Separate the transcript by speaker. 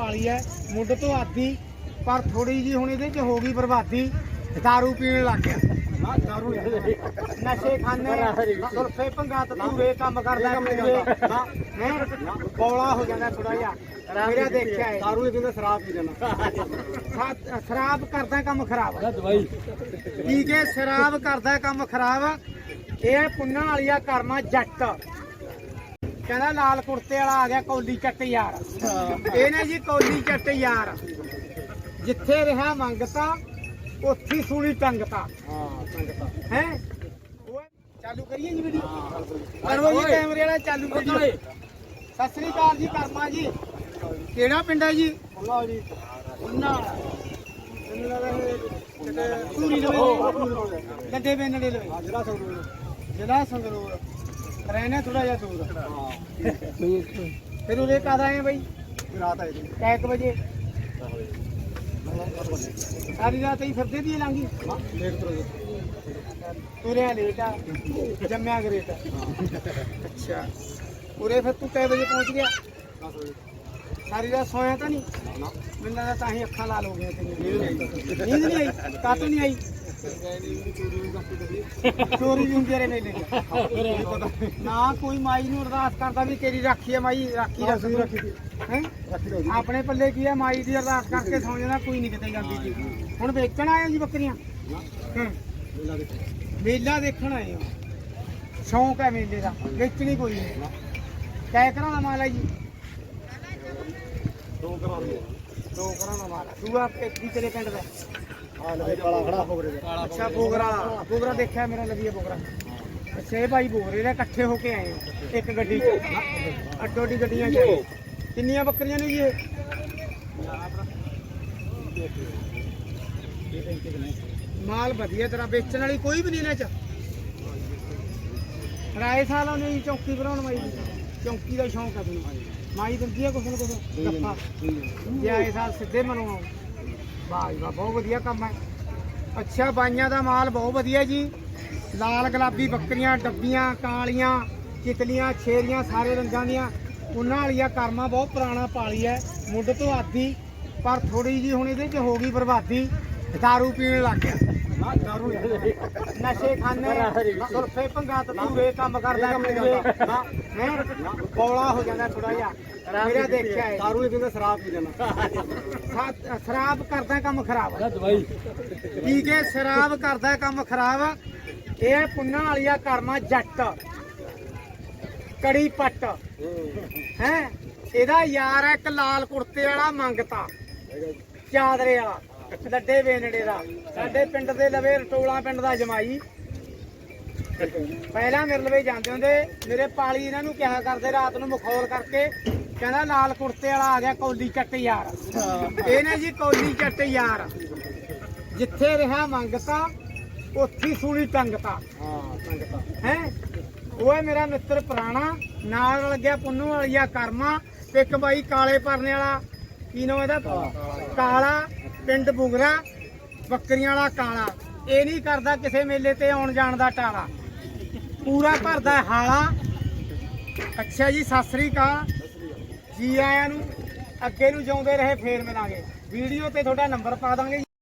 Speaker 1: ਪਾਲੀ ਐ ਮੁੱਢ ਤੋਂ ਆਦੀ ਪਰ ਥੋੜੀ ਜੀ ਹੁਣ ਇਹਦੇ ਚ ਹੋ ਗਈ ਬਰਬਾਦੀ ਦਾਰੂ ਪੀਣ ਲੱਗ ਗਿਆ।
Speaker 2: ਨਾ ਦਾਰੂ
Speaker 1: ਨਸ਼ੇ ਖਾਨੇ ਸੁਲਫੇ ਪੰਗਾ ਤੂਰੇ ਕੰਮ ਕਰਦਾ ਨਾ ਹੈ ਬੌਲਾ ਹੋ ਜਾਂਦਾ ਥੋੜਾ ਜਿਹਾ। ਮੇਰਾ ਦੇਖਿਆ ਹੈ
Speaker 2: ਦਾਰੂ ਇਹ ਕਹਿੰਦਾ ਸ਼ਰਾਬ ਪੀ ਜਾਣਾ
Speaker 1: ਸਾ- ਸ਼ਰਾਬ ਕਰਦਾ ਕੰਮ ਖਰਾਬ।
Speaker 2: ਦਵਾਈ।
Speaker 1: ਪੀ ਕੇ ਸ਼ਰਾਬ ਕਰਦਾ ਕੰਮ ਖਰਾਬ ਇਹ ਪੁੰਨਾਂ ਵਾਲੀਆ ਕਰਮਾ ਜੱਟ। ਕਹਿੰਦਾ ਲਾਲ ਕੁੜਤੇ ਵਾਲਾ ਆ ਗਿਆ ਕੌਲੀ ਚੱਟ ਯਾਰ। ਇਹਨੇ ਜੀ ਕੌਲੀ ਚੱਟ ਯਾਰ। ਜਿੱਥੇ ਰਿਹਾ ਮੰਗਤਾ ਉੱਥੇ ਸੂਲੀ ਟੰਗਤਾ।
Speaker 2: ਹਾਂ ਸੰਗਤਾ
Speaker 1: ਹੈ? ਚਾਲੂ ਕਰੀਏ ਜੀ ਵੀਡੀਓ ਕਰੋ ਜੀ ਕੈਮਰੇ ਵਾਲਾ ਚਾਲੂ ਵੀਡੀਓ ਸਤਿ ਸ੍ਰੀ ਅਕਾਲ ਜੀ ਕਰਮਾ ਜੀ। ਕਿਹੜਾ ਪਿੰਡ ਹੈ ਜੀ?
Speaker 2: ਉਹਨਾਂ ਜੀ।
Speaker 1: ਉਹਨਾਂ ਲਵੇ। ਗੱਡੇ ਬੇਨੜੇ ਲਵੇ।
Speaker 2: ਸੰਗਰੂਰ।
Speaker 1: ਜ਼ਿਲ੍ਹਾ ਸੰਗਰੂਰ। ਰਹਿਣਾ ਥੋੜਾ ਜਿਹਾ ਦੂਰ।
Speaker 2: ਹਾਂ
Speaker 1: ਫਿਰ ਉਰੇ ਕਦ ਆਏ ਬਈ?
Speaker 2: ਰਾਤ ਆਈ ਜੀ।
Speaker 1: ਕੈ ਕੁ ਵਜੇ? ਸਾਰੀ ਰਾਤ ਹੀ ਫਿਰਦੇ ਦੀ ਲੰਗੀ ਤੁਰਿਆ ਲੇਟ ਜੰਮਿਆ ਗਰੇਟ ਅੱਛਾ। ਉਰੇ ਫਿਰ ਤੂੰ ਕੈ ਵਜੇ ਪਹੁੰਚ ਗਿਆ?
Speaker 2: 10 ਵਜੇ।
Speaker 1: ਸਾਰੀ ਰਾਤ ਸੋਇਆ ਤਾਂ ਨਹੀਂ? ਮੈਨੂੰ ਲੱਗਦਾ ਤਾਂ ਹੀ ਅੱਖਾਂ ਨਹੀਂ ਨਹੀਂ ਚੋਰੀ ਵੀ ਹੁੰਦੀ ਮੇਲੇ ਚ ਨਾ ਕੋਈ ਮਾਈ ਨੂੰ ਅਰਦਾਸ ਕਰਦਾ ਵੀ ਤੇਰੀ ਰਾਖੀ ਹੈ ਮਾਈ ਰਾਖੀ ਰੱਖ
Speaker 2: ਰੱਖੀ।
Speaker 1: ਹੈ? ਆਪਣੇ ਪੱਲੇ ਕੀ ਹੈ ਮਾਈ ਦੀ ਅਰਦਾਸ ਕਰਕੇ ਸੌਂ ਜਾਂਦਾ ਕੋਈ ਨਹੀਂ ਕਿਤੇ ਜਾਂਦੀ ਜੀ। ਹੁਣ ਵੇਚਣ ਆਏ ਜੀ ਬੱਕਰੀਆਂ?
Speaker 2: ਮੇਲਾ
Speaker 1: ਦੇਖਣ। ਆਏ ਹੋ। ਸ਼ੌਂਕ ਹੈ ਮੇਲੇ ਦਾ। ਵੇਚਣੀ ਕੋਈ ਨਹੀਂ ਕੈ ਕਰਾਂ ਦਾ ਮਾਲ ਜੀ।
Speaker 2: ਦੋ ਕਰਾਂ ਦੋ
Speaker 1: ਕਰਾਂ ਦਾ ਮਾਲ ਦੂਆ ਪੇਟੀ ਤੇਰੇ ਪਿੰਡ ਦਾ।
Speaker 2: ਹਾਂ ਲਵੇ ਕਾਲਾ ਖੜਾ ਹੋ ਗਿਆ
Speaker 1: ਅੱਛਾ, ਬੋਗਰਾ। ਬੋਗਰਾ ਦੇਖਿਆ ਮੇਰਾ ਲਵੀਆ ਬੋਗਰਾ। ਅੱਛਾ, ਇਹ ਭਾਈ ਬੋਗਰੇ ਦੇ ਇਕੱਠੇ ਹੋ ਕੇ ਆਏ ਹੋ। ਇੱਕ ਗੱਡੀ 'ਚ। ਅੱਡੋ ਅੱਡੀ ਗੱਡੀਆਂ 'ਚ ਆਏ। ਕਿੰਨੀਆਂ ਬੱਕਰੀਆਂ ਨੇ ਜੀ ਇਹ? ਮਾਲ ਵਧੀਆ ਤੇਰਾ, ਵੇਚਣ ਵਾਲੀ ਕੋਈ ਵੀ ਨਹੀਂ ਇਹਨਾਂ 'ਚ। ਰਾਏ ਸਾਲਾਂ ਨੇ ਜੀ ਚੌਂਕੀ ਬਣਾਉਣ ਵਾਲੀ। ਦੀ। ਚੌਂਕੀ ਦਾ ਸ਼ੌਂਕ ਆ ਤੁਹਾਨੂੰ ਮਾਈ ਦਿੰਦੀ ਆ ਕੁਛ ਨਾ ਕੁਛ ਗੱਫਾ ਜੇ ਆਏ ਸਾਲ ਸਿੱਧੇ ਮਨੋਂ ਵਾਹ ਜੀ ਵਾਹ ਬਹੁਤ ਵਧੀਆ ਕੰਮ ਹੈ। ਅੱਛਾ ਬਾਈਆਂ ਦਾ ਮਾਲ ਬਹੁਤ ਵਧੀਆ ਜੀ। ਲਾਲ ਗੁਲਾਬੀ ਬੱਕਰੀਆਂ ਡੱਬੀਆਂ ਕਾਲੀਆਂ ਚਿਤਲੀਆਂ ਛੇਰੀਆਂ ਸਾਰੇ ਰੰਗਾਂ ਦੀਆਂ। ਉਹਨਾਂ ਵਾਲੀਆਂ ਕਰਮਾਂ ਬਹੁਤ ਪੁਰਾਣਾ ਪਾਲੀ ਹੈ। ਮੁੱਢ ਤੋਂ ਆਦੀ ਪਰ ਥੋੜੀ ਜੀ ਹੁਣ ਇਹਦੇ 'ਚ ਹੋ ਗਈ ਬਰਬਾਦੀ। ਦਾਰੂ ਪੀਣ ਲੱਗ ਗਿਆ। ਨਸ਼ੇ ਖਾਨੇ ਸੁਲਫੇ ਪੰਗਾ ਤੂਰੇ ਕੰਮ ਕਰਦਾ ਨਾ ਹੈ ਬੌਲਾ ਹੋ ਜਾਂਦਾ ਥੋੜਾ ਜਿਹਾ। ਮੇਰਾ ਦੇਖਿਆ ਹੈ
Speaker 2: ਦਾਰੂ ਇਹ ਕਹਿੰਦਾ ਸ਼ਰਾਬ ਪੀ
Speaker 1: ਸਾ- ਸ਼ਰਾਬ ਕਰਦਾ ਕੰਮ ਖਰਾਬ।
Speaker 2: ਦਵਾਈ।
Speaker 1: ਪੀ ਕੇ ਸ਼ਰਾਬ ਕਰਦਾ ਕੰਮ ਖਰਾਬ। ਇਹ ਪੁੰਨਾਂ ਵਾਲੀਆ ਕਰਮਾ ਜੱਟ। ਕੜੀ ਪੱਟ। ਹੈ? ਇਹਦਾ ਯਾਰ ਹੈ ਇੱਕ ਲਾਲ ਕੁੜਤੇ ਵਾਲਾ ਮੰਗਤਾ। ਚਾਦਰੇ ਵਾਲਾ। ਲੱਡੇ ਵੇਨੜੇ ਦਾ। ਸਾਡੇ ਪਿੰਡ ਦੇ ਲਵੇ ਰਟੋਲਾ ਪਿੰਡ ਦਾ ਜਮਾਈ। ਪਹਿਲਾਂ ਮੇਰੇ ਲਵੇ ਜਾਂਦੇ ਹੁੰਦੇ ਮੇਰੇ ਪਾਲੀ ਇਹਨਾਂ ਨੂੰ ਕਿਹਾ ਕਰਦੇ ਰਾਤ ਨੂੰ ਮਖੌਲ ਕਰਕੇ ਕਹਿੰਦਾ ਲਾਲ ਕੁੜਤੇ ਵਾਲਾ ਆ ਗਿਆ ਕੌਲੀ ਚੱਟ ਯਾਰ। ਇਹਨੇ ਜੀ ਕੌਲੀ ਚੱਟ ਯਾਰ। ਜਿੱਥੇ ਰਿਹਾ ਮੰਗਤਾ ਉੱਥੇ ਸੂਲੀ ਟੰਗਤਾ
Speaker 2: ਹਾਂ ਸੰਗਤਾ
Speaker 1: ਹੈ? ਉਹ ਮੇਰਾ ਮਿੱਤਰ ਪੁਰਾਣਾ ਨਾਲ ਲੱਗਿਆ ਪੁੰਨੂ ਵਾਲੀਆ ਕਰਮਾ ਤੇ ਇੱਕ ਬਾਈ ਕਾਲੇ ਪਰਨੇ ਵਾਲਾ। ਕੀ ਨਾਮ ਇਹਦਾ? ਕਾਲਾ। ਪਿੰਡ ਬੁਗਰਾ, ਬੱਕਰੀਆਂ ਵਾਲਾ ਕਾਲਾ। ਇਹ ਨਹੀਂ ਕਰਦਾ ਕਿਸੇ ਮੇਲੇ ਤੇ ਆਉਣ ਜਾਣ ਦਾ ਟਾਲਾ। ਪੂਰਾ ਭਰਦਾ ਹਾਲਾ। ਅੱਛਾ ਜੀ, ਸਤਿ ਸ੍ਰੀ ਅਕਾਲ। ਜੀ ਆਇਆਂ ਨੂੰ, ਅੱਗੇ ਨੂੰ ਜਿਉਂਦੇ ਰਹੇ, ਫੇਰ ਮਿਲਾਂਗੇ। ਵੀਡੀਓ ਤੇ ਤੁਹਾਡਾ ਨੰਬਰ ਪਾ ਦਾਂਗੇ। ਜੀ।